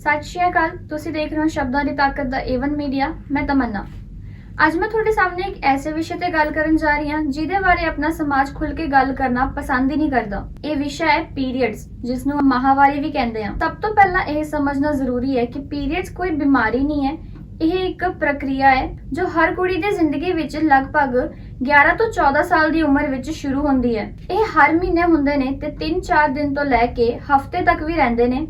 ਸਤਿ ਸ਼੍ਰੀ ਅਕਾਲ, ਤੁਸੀਂ ਦੇਖ ਰਹੇ ਹੋ ਸ਼ਬਦਾਂ ਦੀ ਤਾਕਤ ਦਾ ਏਵਨ ਮੀਡੀਆ ਮੈਂ ਤਮੰਨਾ। ਅੱਜ ਮੈਂ ਤੁਹਾਡੇ ਸਾਹਮਣੇ ਇੱਕ ਐਸੇ ਵਿਸ਼ੇ ਤੇ ਗੱਲ ਕਰਨ ਜਾ ਰਹੀ ਹਾਂ, ਜਿਹਦੇ ਬਾਰੇ ਆਪਣਾ ਸਮਾਜ ਖੁੱਲ ਕੇ ਗੱਲ ਕਰਨਾ ਪਸੰਦ ਹੀ ਨਹੀਂ ਕਰਦਾ। ਇਹ ਵਿਸ਼ਾ ਹੈ ਪੀਰੀਅਡਸ ਜਿਸ ਨੂੰ ਮਾਹਵਾਰੀ ਵੀ ਕਹਿੰਦੇ ਆ ਸਭ ਤੋਂ ਪਹਿਲਾਂ ਇਹ ਸਮਝਣਾ ਜ਼ਰੂਰੀ ਹੈ ਕਿ ਪੀਰੀਅਡਸ ਕੋਈ ਬਿਮਾਰੀ ਨਹੀਂ ਹੈ, ਇਹ ਇੱਕ ਪ੍ਰਕਿਰਿਆ ਹੈ, ਜੋ ਹਰ ਕੁੜੀ ਦੀ ਜ਼ਿੰਦਗੀ ਵਿੱਚ ਲਗਭਗ 11 ਤੋਂ 14 ਸਾਲ ਦੀ ਉਮਰ ਵਿੱਚ ਸ਼ੁਰੂ ਹੁੰਦੀ ਹੈ। ਇਹ ਹਰ ਮਹੀਨੇ ਹੁੰਦੇ ਨੇ ਤੇ 3-4 ਦਿਨ ਤੋਂ ਲੈ ਕੇ ਹਫ਼ਤੇ ਤੱਕ ਵੀ ਰਹਿੰਦੇ ਨੇ।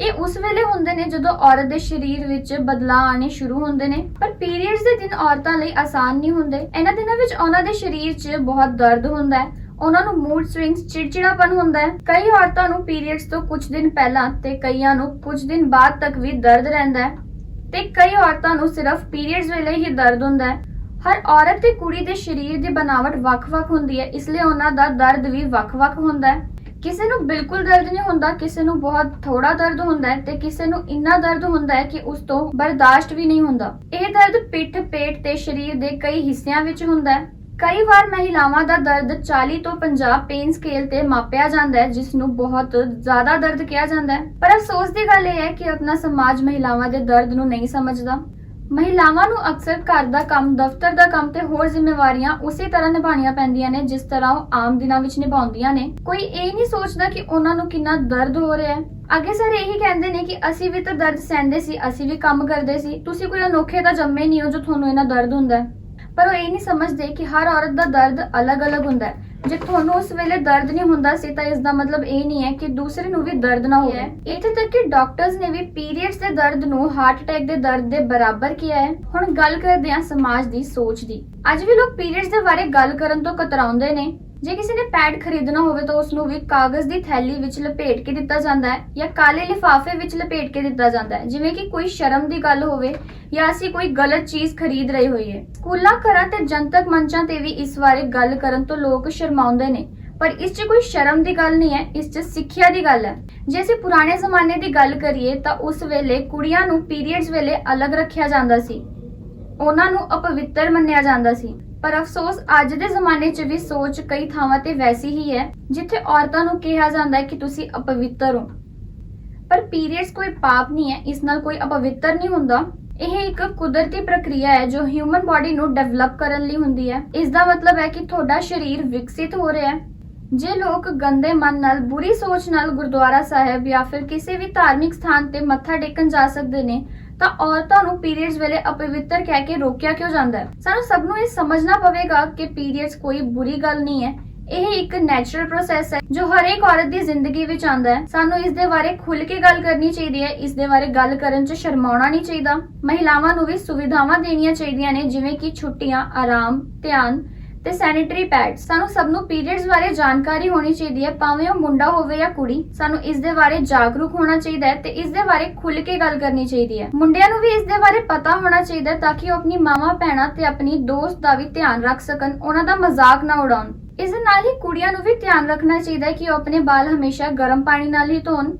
ਇਹ ਉਸ ਵੇਲੇ ਹੁੰਦੇ ਨੇ ਜਦੋਂ ਔਰਤ ਦੇ ਸਰੀਰ ਵਿੱਚ ਬਦਲਾਅ ਆਣੇ ਸ਼ੁਰੂ ਹੁੰਦੇ ਨੇ। ਪਰ ਪੀਰੀਅਡਸ ਦੇ ਦਿਨ ਔਰਤਾਂ ਲਈ ਆਸਾਨ ਨਹੀਂ ਹੁੰਦੇ। ਇਹਨਾਂ ਦਿਨਾਂ ਵਿੱਚ ਉਹਨਾਂ ਦੇ ਸਰੀਰ 'ਚ ਬਹੁਤ ਦਰਦ ਹੁੰਦਾ ਹੈ। ਉਹਨਾਂ ਨੂੰ ਮੂਡ ਸਵਿੰਗਸ ਚਿੜਚਿੜਾਪਨ ਹੁੰਦਾ ਹੈ। ਕਈ ਔਰਤਾਂ ਨੂੰ ਪੀਰੀਅਡਸ ਤੋਂ ਕੁਝ ਦਿਨ ਪਹਿਲਾਂ ਤੇ ਕਈਆਂ ਨੂੰ ਕੁਝ ਦਿਨ ਬਾਅਦ ਤੱਕ ਵੀ ਦਰਦ ਰਹਿੰਦਾ ਹੈ। ਤੇ ਕਈ ਔਰਤਾਂ ਨੂੰ ਸਿਰਫ ਪੀਰੀਅਡਸ ਵੇਲੇ ਹੀ ਦਰਦ ਹੁੰਦਾ ਹੈ। ਹਰ ਔਰਤ ਤੇ ਕੁੜੀ ਦੇ ਸਰੀਰ ਦੀ ਬਣਾਵਟ ਵੱਖ-ਵੱਖ ਹੁੰਦੀ ਹੈ। ਇਸ ਲਈ ਉਹਨਾਂ ਦਾ ਦਰਦ ਵੀ ਵੱਖ-ਵੱਖ ਹੁੰਦਾ ਹੈ। ਕਿਸੇ ਨੂੰ ਬਿਲਕੁਲ ਦਰਦ ਨਹੀਂ ਹੁੰਦਾ, ਕਿਸੇ ਨੂੰ ਬਹੁਤ ਥੋੜਾ ਦਰਦ ਹੁੰਦਾ ਹੈ ਤੇ ਕਿਸੇ ਨੂੰ ਇੰਨਾ ਦਰਦ ਹੁੰਦਾ ਹੈ ਕਿ ਉਸ ਤੋਂ ਬਰਦਾਸ਼ਤ ਵੀ ਨਹੀਂ ਹੁੰਦਾ। ਇਹ ਦਰਦ ਪਿੱਠ, ਪੇਟ ਤੇ ਸਰੀਰ ਦੇ ਕਈ ਹਿੱਸਿਆਂ ਵਿੱਚ ਹੁੰਦਾ ਹੈ। ਕਈ ਵਾਰ ਮਹਿਲਾਵਾਂ ਦਾ ਦਰਦ 40 ਤੋਂ 50 ਪੇਨ ਸਕੇਲ ਤੇ ਮਾਪਿਆ ਜਾਂਦਾ ਹੈ ਜਿਸ ਨੂੰ ਬਹੁਤ ਜ਼ਿਆਦਾ ਦਰਦ ਕਿਹਾ ਜਾਂਦਾ ਹੈ। ਪਰ ਅਫਸੋਸ ਦੀ ਗੱਲ ਇਹ ਹੈ ਕਿ ਆਪਣਾ ਸਮਾਜ ਮਹਿਲਾਵਾਂ ਦੇ ਦਰਦ ਨੂੰ ਨਹੀਂ ਸਮਝਦਾ। ਮਹਿਲਾਵਾਂ ਨੂੰ ਅਕਸਰ ਘਰ ਦਾ ਕੰਮ, ਦਫ਼ਤਰ ਦਾ ਕੰਮ ਤੇ ਹੋਰ ਜ਼ਿੰਮੇਵਾਰੀਆਂ ਉਸੇ ਤਰ੍ਹਾਂ ਨਿਭਾਉਣੀਆਂ ਪੈਂਦੀਆਂ ਨੇ ਜਿਸ ਤਰ੍ਹਾਂ ਉਹ ਆਮ ਦਿਨਾਂ ਵਿੱਚ ਨਿਭਾਉਂਦੀਆਂ ਨੇ। ਕੋਈ ਇਹ ਨਹੀਂ ਸੋਚਦਾ ਕਿ ਉਹਨਾਂ ਨੂੰ ਕਿੰਨਾ ਦਰਦ ਹੋ ਰਿਹਾ ਹੈ। ਅੱਗੇ ਸਰ ਇਹੀ ਕਹਿੰਦੇ ਨੇ ਕਿ ਅਸੀਂ ਵੀ ਤਾਂ ਦਰਦ ਸਹਿੰਦੇ ਸੀ, ਅਸੀਂ ਵੀ ਕੰਮ ਕਰਦੇ ਸੀ। ਤੁਸੀਂ ਕੋਈ ਅਨੋਖੇ ਤਾਂ ਜੰਮੇ ਨਹੀਂ ਹੋ ਜੋ ਤੁਹਾਨੂੰ ਇਹਨਾਂ ਦਰਦ ਹੁੰਦਾ ਹੈ। ਪਰ ਉਹ ਇਹ ਨਹੀਂ ਸਮਝਦੇ ਕਿ ਹਰ ਔਰਤ ਦਾ ਦਰਦ ਅਲੱਗ-ਅਲੱਗ ਹੁੰਦਾ ਹੈ। ਜੇ ਤੁਹਾਨੂੰ ਉਸ ਵੇਲੇ ਦਰਦ ਨਹੀਂ ਹੁੰਦਾ ਸੀ ਤਾਂ ਇਸ ਦਾ ਮਤਲਬ ਇਹ ਨਹੀਂ ਹੈ ਕਿ ਦੂਸਰੇ ਨੂੰ ਵੀ ਦਰਦ ਨਾ ਹੋਵੇ। ਇੱਥੇ ਤੱਕ ਕਿ ਡਾਕਟਰਸ ਨੇ ਵੀ ਪੀਰੀਅਡਸ ਦੇ ਦਰਦ ਨੂੰ ਹਾਰਟ ਅਟੈਕ ਦੇ ਦਰਦ ਦੇ ਬਰਾਬਰ ਕੀਤਾ ਹੈ। ਹੁਣ ਗੱਲ ਕਰਦੇ ਹਾਂ ਸਮਾਜ ਦੀ ਸੋਚ ਦੀ। ਅੱਜ ਵੀ ਲੋਕ ਪੀਰੀਅਡਸ ਦੇ ਬਾਰੇ ਗੱਲ ਕਰਨ ਤੋਂ ਕਤਰਾਉਂਦੇ ਨੇ। ਜੇ ਕਿਸੇ ਨੇ ਪੈਡ ਖਰੀਦਣਾ ਹੋਵੇ ਤਾਂ ਉਸ ਨੂੰ ਵੀ ਕਾਗਜ਼ ਦੀ ਥੈਲੀ ਵਿੱਚ ਲਪੇਟ ਕੇ ਦਿੱਤਾ ਜਾਂਦਾ ਹੈ ਜਾਂ ਕਾਲੇ ਲਿਫਾਫੇ ਵਿੱਚ ਲਪੇਟ ਕੇ ਦਿੱਤਾ ਜਾਂਦਾ ਹੈ। ਜਿਵੇਂ ਕਿ ਕੋਈ ਸ਼ਰਮ ਦੀ ਗੱਲ ਹੋਵੇ ਜਾਂ ਅਸੀਂ ਕੋਈ ਗਲਤ ਚੀਜ਼ ਖਰੀਦ ਰਹੇ ਹੋਈਏ। ਸਕੂਲਾਂ, ਘਰਾਂ ਤੇ ਜਨਤਕ ਮੰਚਾਂ ਤੇ ਵੀ ਇਸ ਬਾਰੇ ਗੱਲ ਕਰਨ ਤੋਂ ਲੋਕ ਸ਼ਰਮਾਉਂਦੇ ਨੇ। ਪਰ ਇਸ 'ਚ ਕੋਈ ਸ਼ਰਮ ਦੀ ਗੱਲ ਨਹੀਂ ਹੈ, ਇਸ 'ਚ ਸਿੱਖਿਆ ਦੀ ਗੱਲ ਹੈ। ਜੇ ਅਸੀਂ ਪੁਰਾਣੇ ਜ਼ਮਾਨੇ ਦੀ ਗੱਲ ਕਰੀਏ ਤਾਂ ਉਸ ਵੇਲੇ ਕੁੜੀਆਂ ਨੂੰ ਪੀਰੀਅਡਸ ਵੇਲੇ ਅਲੱਗ ਰੱਖਿਆ ਜਾਂਦਾ ਸੀ। ਉਹਨਾਂ ਨੂੰ ਅਪਵਿੱਤਰ ਮੰਨਿਆ ਜਾਂਦਾ ਸੀ। ਪਰ ਅਫਸੋਸ, ਅੱਜ ਦੇ ਜ਼ਮਾਨੇ 'ਚ ਵੀ ਸੋਚ ਕਈ ਥਾਵਾਂ ਤੇ ਵੈਸੀ ਹੀ ਹੈ, ਜਿੱਥੇ ਔਰਤਾਂ ਨੂੰ ਕਿਹਾ ਜਾਂਦਾ ਹੈ ਕਿ ਤੁਸੀਂ ਅਪਵਿੱਤਰ ਹੋ। ਪਰ ਪੀਰੀਅਡਸ ਕੋਈ ਪਾਪ ਨਹੀਂ ਹੈ, ਇਸ ਨਾਲ ਕੋਈ ਅਪਵਿੱਤਰ ਨਹੀਂ ਹੁੰਦਾ। ਇਹ ਇੱਕ ਕੁਦਰਤੀ ਪ੍ਰਕਿਰਿਆ ਹੈ, ਜੋ ਹਿਊਮਨ ਬਾਡੀ ਨੂੰ ਡਿਵੈਲਪ ਕਰਨ ਲਈ ਹੁੰਦੀ ਹੈ। ਇਸ ਦਾ ਮਤਲਬ ਹੈ ਕਿ ਤੁਹਾਡਾ ਸਰੀਰ ਵਿਕਸਿਤ ਹੋ ਰਿਹਾ ਹੈ। ਜੇ ਲੋਕ ਗੰਦੇ ਮਨ ਨਾਲ, ਬੁਰੀ ਸੋਚ ਨਾਲ ਗੁਰਦੁਆਰਾ ਸਾਹਿਬ ਜਾਂ ਫਿਰ ਕਿਸੇ ਵੀ ਧਾਰਮਿਕ ਸਥਾਨ ਤੇ ਮੱਥਾ ਟੇਕਣ ਜਾ ਸਕਦੇ ਨੇ ਤਾਂ ਔਰਤਾਂ ਨੂੰ ਪੀਰੀਅਡਸ ਵੇਲੇ ਅਪਵਿੱਤਰ ਕਹਿ ਕੇ ਰੋਕਿਆ ਕਿਉਂ ਜਾਂਦਾ ਹੈ? ਸਾਨੂੰ ਸਭ ਨੂੰ ਇਹ ਸਮਝਣਾ ਪਵੇਗਾ ਕਿ ਪੀਰੀਅਡਸ ਕੋਈ ਬੁਰੀ ਗੱਲ ਨਹੀਂ ਹੈ। ਇਹ ਇੱਕ ਨੈਚੁਰਲ ਪ੍ਰੋਸੈਸ ਹੈ ਜੋ ਹਰੇਕ ਔਰਤ ਦੀ ਜ਼ਿੰਦਗੀ ਵਿੱਚ ਆਉਂਦਾ ਹੈ। ਸਾਨੂੰ ਇਸ ਦੇ ਬਾਰੇ ਖੁੱਲ ਕੇ ਗੱਲ ਕਰਨੀ ਚਾਹੀਦੀ ਹੈ। ਇਸ ਦੇ ਬਾਰੇ ਗੱਲ ਕਰਨ 'ਚ ਸ਼ਰਮਾਉਣਾ ਨਹੀਂ ਚਾਹੀਦਾ। ਮਹਿਲਾਵਾਂ ਨੂੰ ਵੀ ਸੁਵਿਧਾਵਾਂ ਦੇਣੀਆਂ ਚਾਹੀਦੀਆਂ ਨੇ, ਜਿਵੇਂ ਕਿ ਛੁੱਟੀਆਂ, ਆਰਾਮ, ਧਿਆਨ ਤੇ ਸੈਨੀਟਰੀ ਪੈਡ ਸਾਨੂੰ ਸਭ ਨੂੰ ਪੀਰੀਅਡਸ ਬਾਰੇ ਜਾਣਕਾਰੀ ਹੋਣੀ ਚਾਹੀਦੀ ਹੈ, ਭਾਵੇਂ ਉਹ ਮੁੰਡਾ ਹੋਵੇ ਜਾਂ ਕੁੜੀ, ਸਾਨੂੰ ਇਸ ਦੇ ਬਾਰੇ ਜਾਗਰੂਕ ਹੋਣਾ ਚਾਹੀਦਾ ਹੈ ਤੇ ਇਸ ਦੇ ਬਾਰੇ ਖੁੱਲ ਕੇ ਗੱਲ ਕਰਨੀ ਚਾਹੀਦੀ ਹੈ। ਮੁੰਡਿਆਂ ਨੂੰ ਵੀ ਇਸ ਦੇ ਬਾਰੇ ਪਤਾ ਹੋਣਾ ਚਾਹੀਦਾ ਤਾਂ ਕਿ ਉਹ ਆਪਣੀ ਮਾਵਾਂ, ਭੈਣਾਂ ਤੇ ਆਪਣੀ ਦੋਸਤ ਦਾ ਵੀ ਧਿਆਨ ਰੱਖ ਸਕਣ, ਉਹਨਾਂ ਦਾ ਮਜ਼ਾਕ ਨਾ ਉਡਾਉਣ। ਇਸ ਦੇ ਨਾਲ ਹੀ ਕੁੜੀਆਂ ਨੂੰ ਵੀ ਧਿਆਨ ਰੱਖਣਾ ਚਾਹੀਦਾ ਹੈ ਕਿ ਉਹ ਆਪਣੇ ਵਾਲ ਹਮੇਸ਼ਾ ਗਰਮ ਪਾਣੀ ਨਾਲ ਹੀ ਧੋਣ,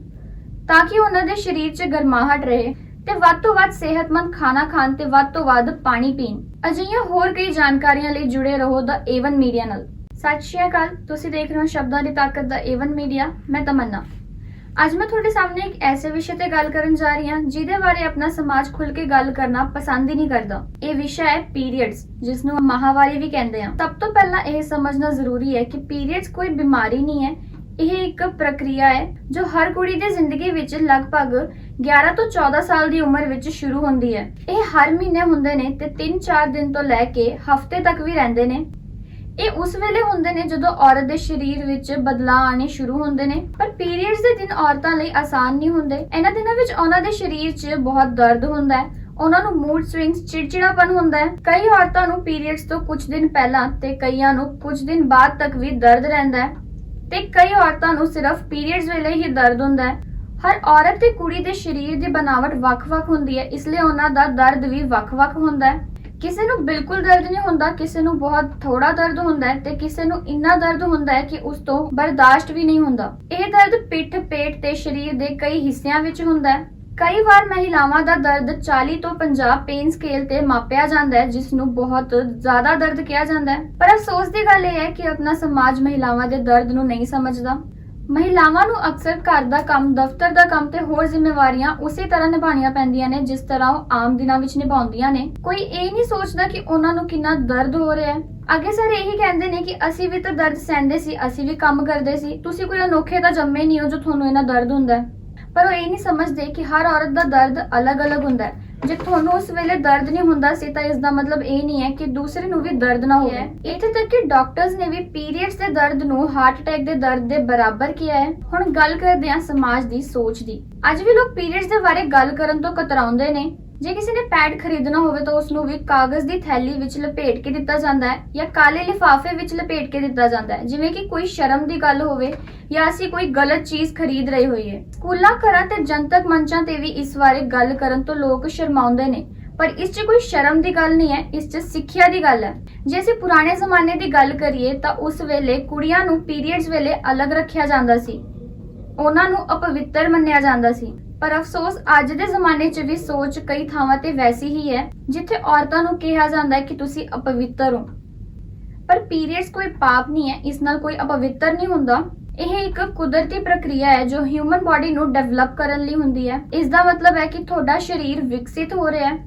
ਤਾਂ ਕਿ ਉਹਨਾਂ ਦੇ ਸਰੀਰ 'ਚ ਗਰਮਾਹਟ ਰਹੇ। ਤੇ ਵੱਧ ਤੋਂ ਵੱਧ ਸਿਹਤਮੰਦ ਖਾਣਾ ਖਾਣ ਤੇ ਵੱਧ ਤੋਂ ਵੱਧ ਪਾਣੀ ਪੀਣ। ਅਜਿਹੀਆਂ ਹੋਰ ਕਈ ਜਾਣਕਾਰੀਆਂ ਲਈ ਜੁੜੇ ਰਹੋ ਦਾ ਏਵਨ ਮੀਡੀਆ ਨਾਲ। ਸਤਿ ਸ਼੍ਰੀ ਅਕਾਲ, ਤੁਸੀਂ ਦੇਖ ਰਹੇ ਹੋ ਸ਼ਬਦਾਂ ਦੀ ਤਾਕਤ ਦਾ ਏਵਨ ਮੀਡੀਆ ਮੈਂ ਤਮੰਨਾ। ਅੱਜ ਮੈਂ ਤੁਹਾਡੇ ਸਾਹਮਣੇ ਇੱਕ ਐਸੇ ਵਿਸ਼ੇ ਤੇ ਗੱਲ ਕਰਨ ਜਾ ਰਹੀ ਹਾਂ, ਜਿਹਦੇ ਬਾਰੇ ਆਪਣਾ ਸਮਾਜ ਖੁੱਲ ਕੇ ਗੱਲ ਕਰਨਾ ਪਸੰਦ ਹੀ ਨਹੀਂ ਕਰਦਾ। ਇਹ ਵਿਸ਼ਾ ਹੈ ਪੀਰੀਅਡਸ ਜਿਸ ਨੂੰ ਮਾਹਵਾਰੀ ਵੀ ਕਹਿੰਦੇ ਆ ਸਭ ਤੋਂ ਪਹਿਲਾਂ ਇਹ ਸਮਝਣਾ ਜ਼ਰੂਰੀ ਹੈ ਕਿ ਪੀਰੀਅਡਸ ਕੋਈ ਬਿਮਾਰੀ ਨਹੀਂ ਹੈ, ਇਹ ਇੱਕ ਪ੍ਰਕਿਰਿਆ ਹੈ ਜੋ ਹਰ ਕੁੜੀ ਦੀ ਜ਼ਿੰਦਗੀ ਵਿੱਚ ਲਗਭਗ 11 ਤੋਂ 14 ਸਾਲ ਦੀ ਉਮਰ ਵਿੱਚ ਸ਼ੁਰੂ ਹੁੰਦੀ ਹੈ। ਇਹ ਹਰ ਮਹੀਨੇ ਹੁੰਦੇ ਨੇ ਤੇ 3-4 ਦਿਨ ਤੋਂ ਲੈ ਕੇ ਹਫ਼ਤੇ ਤੱਕ ਵੀ ਰਹਿੰਦੇ ਨੇ। ਇਹ ਉਸ ਵੇਲੇ ਹੁੰਦੇ ਨੇ ਜਦੋਂ ਔਰਤ ਦੇ ਸਰੀਰ ਵਿੱਚ ਬਦਲਾਅ ਆਣੇ ਸ਼ੁਰੂ ਹੁੰਦੇ ਨੇ। ਪਰ ਪੀਰੀਅਡਸ ਦੇ ਦਿਨ ਔਰਤਾਂ ਲਈ ਆਸਾਨ ਨਹੀਂ ਹੁੰਦੇ। ਇਹਨਾਂ ਦਿਨਾਂ ਵਿੱਚ ਉਹਨਾਂ ਦੇ ਸਰੀਰ 'ਚ ਬਹੁਤ ਦਰਦ ਹੁੰਦਾ ਹੈ। ਉਹਨਾਂ ਨੂੰ ਮੂਡ ਸਵਿੰਗਸ ਚਿੜਚਿੜਾਪਨ ਹੁੰਦਾ ਹੈ। ਕਈ ਔਰਤਾਂ ਨੂੰ ਪੀਰੀਅਡਸ ਤੋਂ ਕੁਝ ਦਿਨ ਪਹਿਲਾਂ ਤੇ ਕਈਆਂ ਨੂੰ ਕੁਝ ਦਿਨ ਬਾਅਦ ਤੱਕ ਵੀ ਦਰਦ ਰਹਿੰਦਾ ਹੈ। ਤੇ ਕਈ ਔਰਤਾਂ ਨੂੰ ਸਿਰਫ ਪੀਰੀਅਡਸ ਵੇਲੇ ਹੀ ਦਰਦ ਹੁੰਦਾ ਹੈ। ਹਰ ਔਰਤ ਤੇ ਕੁੜੀ ਦੇ ਸਰੀਰ ਦੀ ਬਣਾਵਟ ਵੱਖ-ਵੱਖ ਹੁੰਦੀ ਹੈ, ਇਸ ਲਈ ਉਹਨਾਂ ਦਾ ਦਰਦ ਵੀ ਵੱਖ-ਵੱਖ ਹੁੰਦਾ ਹੈ। ਕਿਸੇ ਨੂੰ ਬਿਲਕੁਲ ਦਰਦ ਨਹੀਂ ਹੁੰਦਾ, ਕਿਸੇ ਨੂੰ ਬਹੁਤ ਥੋੜਾ ਦਰਦ ਹੁੰਦਾ ਹੈ ਤੇ ਕਿਸੇ ਨੂੰ ਇੰਨਾ ਦਰਦ ਹੁੰਦਾ ਹੈ ਕਿ ਉਸ ਤੋਂ ਬਰਦਾਸ਼ਤ ਵੀ ਨਹੀਂ ਹੁੰਦਾ। ਇਹ ਦਰਦ ਪਿੱਠ, ਪੇਟ ਤੇ ਸਰੀਰ ਦੇ ਕਈ ਹਿੱਸਿਆਂ ਵਿੱਚ ਹੁੰਦਾ ਹੈ। ਕਈ ਵਾਰ ਮਹਿਲਾਵਾਂ ਦਾ ਦਰਦ 40 ਤੋਂ 50 ਪੇਨ ਸਕੇਲ ਤੇ ਮਾਪਿਆ ਜਾਂਦਾ ਹੈ, ਜਿਸ ਨੂੰ ਬਹੁਤ ਜ਼ਿਆਦਾ ਦਰਦ ਕਿਹਾ ਜਾਂਦਾ ਹੈ। ਪਰ ਅਫਸੋਸ ਦੀ ਗੱਲ ਇਹ ਹੈ ਕਿ ਆਪਣਾ ਸਮਾਜ ਮਹਿਲਾਵਾਂ ਦੇ ਦਰਦ ਨੂੰ ਨਹੀਂ ਸਮਝਦਾ। ਮਹਿਲਾਵਾਂ ਨੂੰ ਅਕਸਰ ਘਰ ਦਾ ਕੰਮ, ਦਫ਼ਤਰ ਦਾ ਕੰਮ ਤੇ ਹੋਰ ਜ਼ਿੰਮੇਵਾਰੀਆਂ ਉਸੇ ਤਰ੍ਹਾਂ ਨਿਭਾਉਣੀਆਂ ਪੈਂਦੀਆਂ ਨੇ ਜਿਸ ਤਰ੍ਹਾਂ ਉਹ ਆਮ ਦਿਨਾਂ ਵਿੱਚ ਨਿਭਾਉਂਦੀਆਂ ਨੇ। ਕੋਈ ਇਹ ਨਹੀਂ ਸੋਚਦਾ ਕਿ ਉਹਨਾਂ ਨੂੰ ਕਿੰਨਾ ਦਰਦ ਹੋ ਰਿਹਾ ਹੈ। ਅੱਗੇ ਸਰ ਇਹੀ ਕਹਿੰਦੇ ਨੇ ਕਿ ਅਸੀਂ ਵੀ ਤਾਂ ਦਰਦ ਸਹਿੰਦੇ ਸੀ ਅਸੀਂ ਵੀ ਕੰਮ ਕਰਦੇ ਸੀ। ਤੁਸੀਂ ਕੋਈ ਅਨੋਖੇ ਤਾਂ ਜੰਮੇ ਨਹੀਂ ਹੋ ਜੋ ਤੁਹਾਨੂੰ ਇਹਨਾਂ ਦਰਦ ਹੁੰਦਾ ਹੈ। ਪਰ ਉਹ ਇਹ ਨਹੀਂ ਸਮਝਦੇ ਕਿ ਹਰ ਔਰਤ ਦਾ ਦਰਦ ਅਲੱਗ-ਅਲੱਗ ਹੁੰਦਾ ਹੈ। ਜੇ ਤੁਹਾਨੂੰ ਉਸ ਵੇਲੇ ਦਰਦ ਨਹੀਂ ਹੁੰਦਾ ਸੀ ਤਾਂ ਇਸ ਦਾ ਮਤਲਬ ਇਹ ਨਹੀਂ ਹੈ ਕਿ ਦੂਸਰੇ ਨੂੰ ਵੀ ਦਰਦ ਨਾ ਹੋਵੇ। ਇੱਥੇ ਤੱਕ ਕਿ ਡਾਕਟਰਸ ਨੇ ਵੀ ਪੀਰੀਅਡਸ ਦੇ ਦਰਦ ਨੂੰ ਹਾਰਟ ਅਟੈਕ ਦੇ ਦਰਦ ਦੇ ਬਰਾਬਰ ਕਿਹਾ ਹੈ। ਹੁਣ ਗੱਲ ਕਰਦੇ ਹਾਂ ਸਮਾਜ ਦੀ ਸੋਚ ਦੀ। ਅੱਜ ਵੀ ਲੋਕ ਪੀਰੀਅਡਸ ਦੇ ਬਾਰੇ ਗੱਲ ਕਰਨ ਤੋਂ ਕਤਰਾਉਂਦੇ ਨੇ। ਜੇ ਕਿਸੇ ਨੇ ਪੈਡ ਖਰੀਦਣਾ ਹੋਵੇ ਤਾਂ ਉਸ ਨੂੰ ਵੀ ਕਾਗਜ਼ ਦੀ ਥੈਲੀ ਵਿੱਚ ਲਪੇਟ ਕੇ ਦਿੱਤਾ ਜਾਂਦਾ ਹੈ ਜਾਂ ਕਾਲੇ ਲਿਫਾਫੇ ਵਿੱਚ ਲਪੇਟ ਕੇ ਦਿੱਤਾ ਜਾਂਦਾ ਹੈ। ਜਿਵੇਂ ਕਿ ਕੋਈ ਸ਼ਰਮ ਦੀ ਗੱਲ ਹੋਵੇ ਜਾਂ ਅਸੀਂ ਕੋਈ ਗਲਤ ਚੀਜ਼ ਖਰੀਦ ਰਹੇ ਹੋਈਏ। ਸਕੂਲਾਂ, ਘਰਾਂ ਤੇ ਜਨਤਕ ਮੰਚਾਂ ਤੇ ਵੀ ਇਸ ਬਾਰੇ ਗੱਲ ਕਰਨ ਤੋਂ ਲੋਕ ਸ਼ਰਮਾਉਂਦੇ ਨੇ। ਪਰ ਇਸ 'ਚ ਕੋਈ ਸ਼ਰਮ ਦੀ ਗੱਲ ਨਹੀਂ ਹੈ, ਇਸ 'ਚ ਸਿੱਖਿਆ ਦੀ ਗੱਲ ਹੈ। ਜੇ ਅਸੀਂ ਪੁਰਾਣੇ ਜ਼ਮਾਨੇ ਦੀ ਗੱਲ ਕਰੀਏ ਤਾਂ ਉਸ ਵੇਲੇ ਕੁੜੀਆਂ ਨੂੰ ਪੀਰੀਅਡਸ ਵੇਲੇ ਅਲੱਗ ਰੱਖਿਆ ਜਾਂਦਾ ਸੀ। ਉਹਨਾਂ ਨੂੰ ਅਪਵਿੱਤਰ ਮੰਨਿਆ ਜਾਂਦਾ ਸੀ। ਪਰ ਅਫਸੋਸ ਅੱਜ ਦੇ ਜ਼ਮਾਨੇ 'ਚ ਵੀ ਸੋਚ ਕਈ ਥਾਵਾਂ ਤੇ ਵੈਸੀ ਹੀ ਹੈ, ਜਿੱਥੇ ਔਰਤਾਂ ਨੂੰ ਕਿਹਾ ਜਾਂਦਾ ਹੈ ਕਿ ਤੁਸੀਂ ਅਪਵਿੱਤਰ ਹੋ। ਪਰ ਪੀਰੀਅਡਸ ਕੋਈ ਪਾਪ ਨਹੀਂ ਹੈ, ਇਸ ਨਾਲ ਕੋਈ ਅਪਵਿੱਤਰ ਨਹੀਂ ਹੁੰਦਾ। ਇਹ ਇੱਕ ਕੁਦਰਤੀ ਪ੍ਰਕਿਰਿਆ ਹੈ ਜੋ ਹਿਊਮਨ ਬਾਡੀ ਨੂੰ ਡਿਵੈਲਪ ਕਰਨ ਲਈ ਹੁੰਦੀ ਹੈ। ਇਸ ਦਾ ਮਤਲਬ ਹੈ ਕਿ ਤੁਹਾਡਾ ਸਰੀਰ ਵਿਕਸਿਤ ਹੋ ਰਿਹਾ ਹੈ।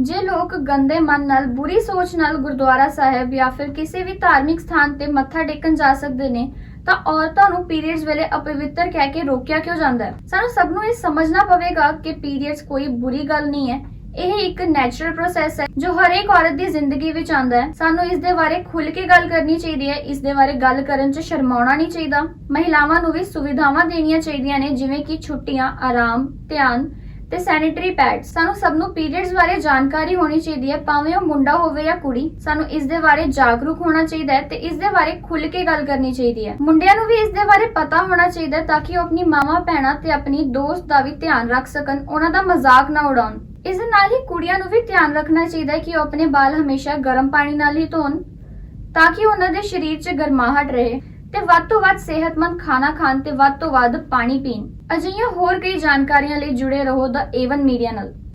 ਜੇ ਲੋਕ ਗੰਦੇ ਮਨ ਨਾਲ, ਬੁਰੀ ਸੋਚ ਨਾਲ ਗੁਰਦੁਆਰਾ ਸਾਹਿਬ ਜਾਂ ਫਿਰ ਕਿਸੇ ਵੀ ਧਾਰਮਿਕ ਸਥਾਨ ਤੇ ਮੱਥਾ ਟੇਕਣ ਜਾ ਸਕਦੇ ਨੇ ਤਾਂ ਔਰਤਾਂ ਨੂੰ ਪੀਰੀਅਡਸ ਵੇਲੇ ਅਪਵਿੱਤਰ ਕਹਿ ਕੇ ਰੋਕਿਆ ਕਿਉਂ ਜਾਂਦਾ ਹੈ? ਸਾਨੂੰ ਸਭ ਨੂੰ ਇਹ ਸਮਝਣਾ ਪਵੇਗਾ ਕਿ ਪੀਰੀਅਡਸ ਕੋਈ ਬੁਰੀ ਗੱਲ ਨਹੀਂ ਹੈ। ਇਹ ਇੱਕ ਨੈਚੁਰਲ ਪ੍ਰੋਸੈਸ ਹੈ ਜੋ ਹਰੇਕ ਔਰਤ ਦੀ ਜ਼ਿੰਦਗੀ ਵਿੱਚ ਆਉਂਦਾ ਹੈ। ਸਾਨੂੰ ਇਸ ਦੇ ਬਾਰੇ ਖੁੱਲ੍ਹ ਕੇ ਗੱਲ ਕਰਨੀ ਚਾਹੀਦੀ ਹੈ। ਇਸ ਦੇ ਬਾਰੇ ਗੱਲ ਕਰਨ 'ਚ ਸ਼ਰਮਾਉਣਾ ਨਹੀਂ ਚਾਹੀਦਾ। ਮਹਿਲਾਵਾਂ ਨੂੰ ਵੀ ਸੁਵਿਧਾਵਾਂ ਦੇਣੀਆਂ ਚਾਹੀਦੀਆਂ ਨੇ, ਜਿਵੇਂ ਕਿ ਛੁੱਟੀਆਂ, ਆਰਾਮ, ਧਿਆਨ ਤੇ ਸੈਨੀਟਰੀ ਪੈਡ ਸਾਨੂੰ ਸਭ ਨੂੰ ਪੀਰੀਅਡਸ ਬਾਰੇ ਜਾਣਕਾਰੀ ਹੋਣੀ ਚਾਹੀਦੀ ਹੈ, ਭਾਵੇਂ ਉਹ ਮੁੰਡਾ ਹੋਵੇ ਜਾਂ ਕੁੜੀ। ਸਾਨੂੰ ਇਸ ਦੇ ਬਾਰੇ ਜਾਗਰੂਕ ਹੋਣਾ ਚਾਹੀਦਾ ਹੈ ਤੇ ਇਸ ਦੇ ਬਾਰੇ ਖੁੱਲ੍ਹ ਕੇ ਗੱਲ ਕਰਨੀ ਚਾਹੀਦੀ ਹੈ। ਮੁੰਡਿਆਂ ਨੂੰ ਵੀ ਇਸ ਦੇ ਬਾਰੇ ਪਤਾ ਹੋਣਾ ਚਾਹੀਦਾ ਹੈ ਤਾਂ ਕਿ ਉਹ ਆਪਣੀ ਮਾਵਾਂ, ਭੈਣਾਂ ਤੇ ਆਪਣੀ ਦੋਸਤ ਦਾ ਵੀ ਧਿਆਨ ਰੱਖ ਸਕਣ, ਉਹਨਾਂ ਦਾ ਮਜ਼ਾਕ ਨਾ ਉਡਾਉਣ। ਇਸ ਦੇ ਨਾਲ ਹੀ ਕੁੜੀਆਂ ਨੂੰ ਵੀ ਧਿਆਨ ਰੱਖਣਾ ਚਾਹੀਦਾ ਹੈ ਕਿ ਉਹ ਆਪਣੇ ਵਾਲ ਹਮੇਸ਼ਾ ਗਰਮ ਪਾਣੀ ਨਾਲ ਹੀ ਧੋਣ, ਤਾਂ ਕਿ ਉਹਨਾਂ ਦੇ ਸਰੀਰ 'ਚ ਗਰਮਾਹਟ ਰਹੇ। ਤੇ ਵੱਧ ਤੋਂ ਵੱਧ ਸਿਹਤਮੰਦ ਖਾਣਾ ਖਾਣ ਤੇ ਵੱਧ ਤੋਂ ਵੱਧ ਪਾਣੀ ਪੀਣ। ਅਜਿਹੀਆਂ ਹੋਰ ਕਈ ਜਾਣਕਾਰੀਆਂ ਲਈ ਜੁੜੇ ਰਹੋ ਦਾ A1 ਮੀਡੀਆ ਨਾਲ।